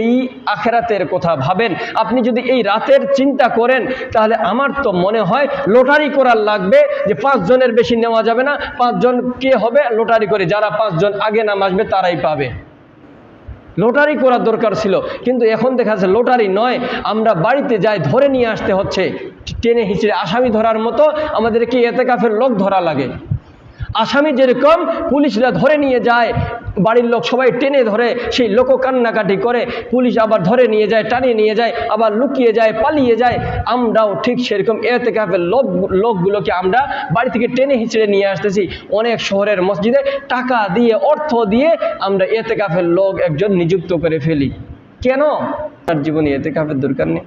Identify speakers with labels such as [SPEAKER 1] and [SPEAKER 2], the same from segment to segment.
[SPEAKER 1] এই আখেরাতের কথা ভাবেন। আপনি যদি এই রাতের চিন্তা করেন, তাহলে আমার তো মনে হয় লটারি করার লাগবে যে পাঁচজনের বেশি নেওয়া যাবে না। পাঁচজন কে হবে? লটারি করে যারা পাঁচজন আগে নাম আসবে, তারাই পাবে। লোটারি করার দরকার ছিল, কিন্তু এখন দেখা যাচ্ছে লোটারি নয়। আমরা বাড়িতে যাই, ধরে নিয়ে আসতে হচ্ছে। টেনে হিচড়ে আসামি ধরার মতো আমাদেরকে এতে কাফের লোক ধরা লাগে। আসামি যেরকম পুলিশরা ধরে নিয়ে যায়, বাড়ির লোক সবাই টেনে ধরে, সেই লোক কান্নাকাটি করে পুলিশ আবার ধরে নিয়ে যায়, টানিয়ে নিয়ে যায়, আবার লুকিয়ে যায়, পালিয়ে যায়। আমরাও ঠিক সেরকম এতে কাফের লোক, লোকগুলোকে আমরা বাড়ি থেকে টেনে হিচড়ে নিয়ে আসতেছি। অনেক শহরের মসজিদে টাকা দিয়ে, অর্থ দিয়ে আমরা এতে কাফের লোক একজন নিযুক্ত করে ফেলি। কেন? তার জীবনে এতে কাফের দরকার নেই।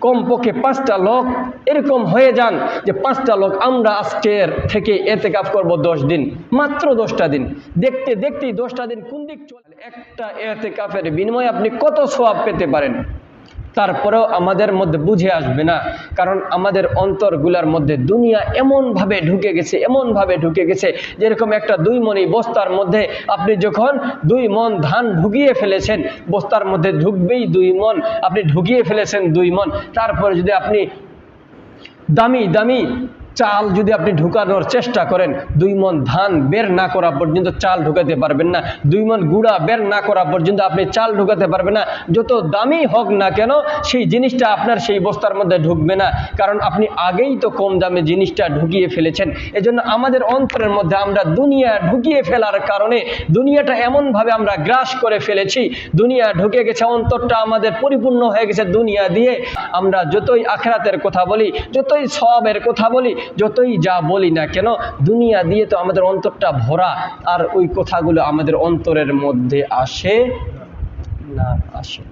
[SPEAKER 1] কমপক্ষে পাঁচটা লোক এরকম হয়ে যান যে পাঁচটা লোক আমরা আজকের থেকে এতে কাপ করব দশ দিন, মাত্র দশটা দিন। দেখতে, দেখতেই দশটা দিন কোন দিক চলে একটা এতে কাপের বিনিময়ে আপনি কত সোয়াব পেতে পারেন? তারপরেও আমাদের মধ্যে বুঝে আসবে না। কারণ আমাদের অন্তরগুলার মধ্যে দুনিয়া এমনভাবে ঢুকে গেছে, এমনভাবে ঢুকে গেছে, যেরকম একটা দুই মনি বস্তার মধ্যে আপনি যখন দুই মন ধান ঢুকিয়ে ফেলেছেন, বস্তার মধ্যে ঢুকবেই দুই মন, আপনি ঢুকিয়ে ফেলেছেন দুই মন, তারপরে যদি আপনি দামি দামি চাল যদি আপনি ঢুকানোর চেষ্টা করেন, দুই মন ধান বের না করা পর্যন্ত চাল ঢুকাতে পারবেন না। দুই মন গুঁড়া বের না করা পর্যন্ত আপনি চাল ঢুকাতে পারবেন না। যত দামি হোক না কেন, সেই জিনিসটা আপনার সেই বস্তার মধ্যে ঢুকবে না। কারণ আপনি আগেই তো কম দামে জিনিসটা ঢুকিয়ে ফেলেছেন। এজন্য আমাদের অন্তরের মধ্যে আমরা দুনিয়া ঢুকিয়ে ফেলার কারণে, দুনিয়াটা এমনভাবে আমরা গ্রাস করে ফেলেছি। দুনিয়া ঢুকে গেছে, অন্তরটা আমাদের পরিপূর্ণ হয়ে গেছে দুনিয়া দিয়ে। আমরা যতই আখরাতের কথা বলি, যতই সবের কথা বলি যতই যা বলি না কেন, দুনিয়া দিয়ে তো আমাদের অন্তরটা ভরা, আর ওই কথাগুলো আমাদের অন্তরের মধ্যে আসে না আসে।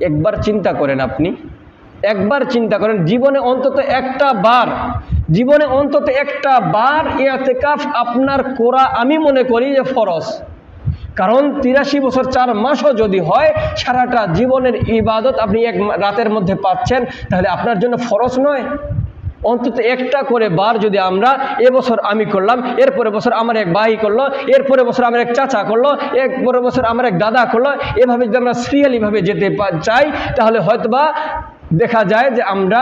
[SPEAKER 1] একবার চিন্তা করেন আপনি, একবার চিন্তা করেন, জীবনে অন্তত একটা বার, জীবনে অন্তত একটা বার ইয়াতেকাফ আপনার কোরা আমি মনে করি যে ফরজ। কারণ তিরাশি বছর চার মাসও যদি হয়, সারাটা জীবনের ইবাদত আপনি এক রাতের মধ্যে পাচ্ছেন, তাহলে আপনার জন্য ফরজ নয়। অন্তত একটা করে বার যদি আমরা এবছর আমি করলাম এরপরে বছর আমার এক ভাই করল এরপরে বছর আমার এক চাচা করল এরপরে বছর আমার এক দাদা করল, এভাবে যদি আমরা সিরিয়ালিভাবে যেতে চাই, তাহলে হয়তোবা দেখা যায় যে আমরা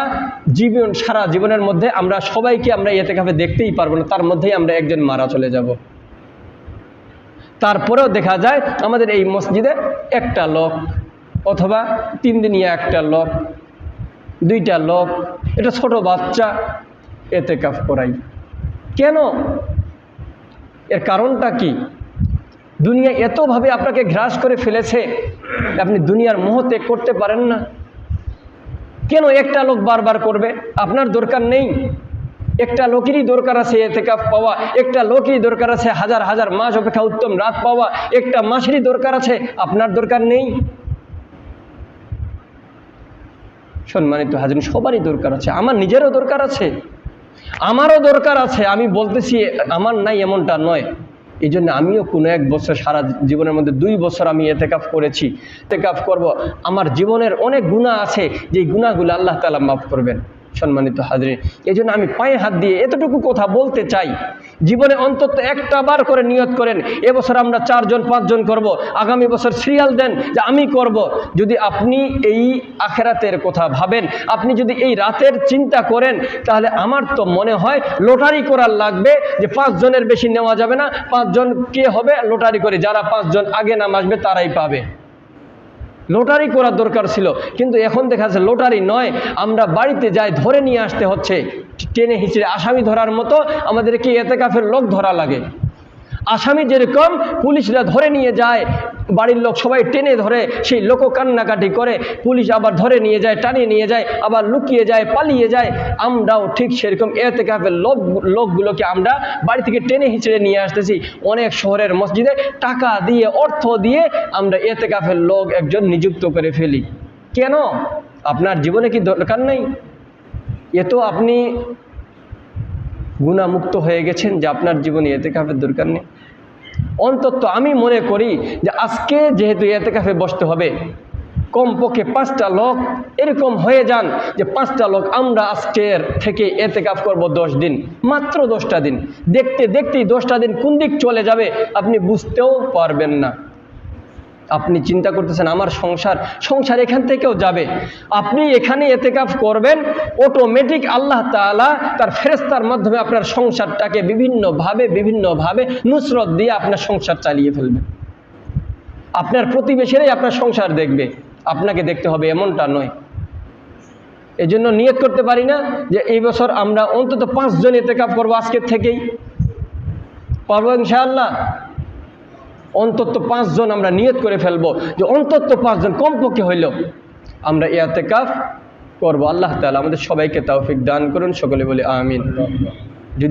[SPEAKER 1] জীবন, সারা জীবনের মধ্যে আমরা সবাইকে আমরা এতে কাফে দেখতেই পারব না, তার মধ্যেই আমরা একজন মারা চলে যাব। তারপরেও দেখা যায় আমাদের এই মসজিদে একটা লোক, অথবা তিন দিনিয়া একটা লোক, দুইটা লোক এটা ছোট বাচ্চা, এতে কাফ করাই। কেন? এর কারণটা কি? দুনিয়া এতভাবে আপনাকে ঘ্রাস করে ফেলেছে, আপনি দুনিয়ার মোহ ত্যাগ করতে পারেন না। কেন একটা লোক বারবার করবে? আপনার দরকার নেই। একটা লোকেরই দরকার আছে এতে কাপ পাওয়া, একটা লোকেরই দরকার আছে হাজার হাজার মাস অপেক্ষা উত্তম রাত পাওয়া, একটা মাসেরই দরকার আছে, আপনার দরকার নেই। সম্মানিত হাজির, সবারই দরকার আছে, আমার নিজেরও দরকার আছে, আমারও দরকার আছে, আমি বলতেছি, আমার নাই এমনটা নয়। এই জন্য আমিও কোনো এক বছর সারা জীবনের মধ্যে দুই বছর আমি এতেকাফ করেছি, এতেকাফ করব। আমার জীবনের অনেক গুণা আছে যে গুণাগুলো আল্লাহ তালা মাফ করবেন। সম্মানিত হাজরিন এই জন্য আমি পায়ে হাত দিয়ে এতটুকু কথা বলতে চাই। জীবনে অন্তত একটা বার করে নিয়ত করেন, এবছর আমরা চারজন, পাঁচজন করব। আগামী বছর সিরিয়াল দেন যে আমি করব। যদি আপনি এই আখেরাতের কথা ভাবেন, আপনি যদি এই রাতের চিন্তা করেন, তাহলে আমার তো মনে হয় লটারি করার লাগবে যে পাঁচজনের বেশি নেওয়া যাবে না। পাঁচজন কে হবে? লটারি করে যারা পাঁচজন আগে নাম আসবে তারাই পাবে। লোটারি করার দরকার ছিল। কিন্তু এখন দেখা যাচ্ছে লোটারি নয়, আমরা বাড়িতে যাই, ধরে নিয়ে আসতে হচ্ছে। টেনে হিঁচড়ে আসামি ধরার মতো আমাদেরকে এতে কাফের লোক ধরা লাগে। আসামি যেরকম পুলিশরা ধরে নিয়ে যায়, বাড়ির লোক সবাই টেনে ধরে, সেই লোক কান্নাকাটি করে, পুলিশ আবার ধরে নিয়ে যায়, টানিয়ে নিয়ে যায়, আবার লুকিয়ে যায়, পালিয়ে যায়। আমরাও ঠিক সেরকম এতে কাফের লোক, লোকগুলোকে আমরা বাড়ি থেকে টেনে হিচড়ে নিয়ে আসতেছি। অনেক শহরের মসজিদে টাকা দিয়ে, অর্থ দিয়ে আমরা এতে কাফের লোক একজন নিযুক্ত করে ফেলি। কেন? আপনার জীবনে কি দরকার নেই? এ তো আপনি গুণামুক্ত হয়ে গেছেন যে আপনার জীবনে এতে কাফের দরকার নেই। অন্তত আমি মনে করি যে আজকে যেহেতু এতে কাফে বসতে হবে, কমপক্ষে পাঁচটা লোক এরকম হয়ে যান যে পাঁচটা লোক আমরা আজকের থেকে এতে কাফ করব দশ দিন, মাত্র দশটা দিন। দেখতে দেখতেই দশটা দিন কোন দিক চলে যাবে আপনি বুঝতেও পারবেন না। আপনি চিন্তা করতেছেন, আমার সংসার সংসার এখান থেকেও যাবে। আপনি এখানে এতেকাফ করবেন অটোমেটিক আল্লাহ তাআলা তার ফেরেস্তার মাধ্যমে আপনার সংসারটাকে বিভিন্নভাবে বিভিন্নভাবে নুসরত দিয়ে আপনার সংসার চালিয়ে ফেলবেন আপনার প্রতিবেশীরাই আপনার সংসার দেখবে, আপনাকে দেখতে হবে, এমনটা নয়। এই জন্য নিয়ত করতে পারি না যে এই বছর আমরা অন্তত পাঁচজন এতেকাপ করব আজকের থেকেই। পারব ইনশাআল্লাহ? অন্তত পাঁচজন আমরা নিয়ত করে ফেলব যে অন্তত পাঁচজন কমপক্ষে হইল আমরা ইয়াতে কাফ করব। আল্লাহ তালা আমাদের সবাইকে তাওফিক দান করুন, সকলে বলে আমিন। যদি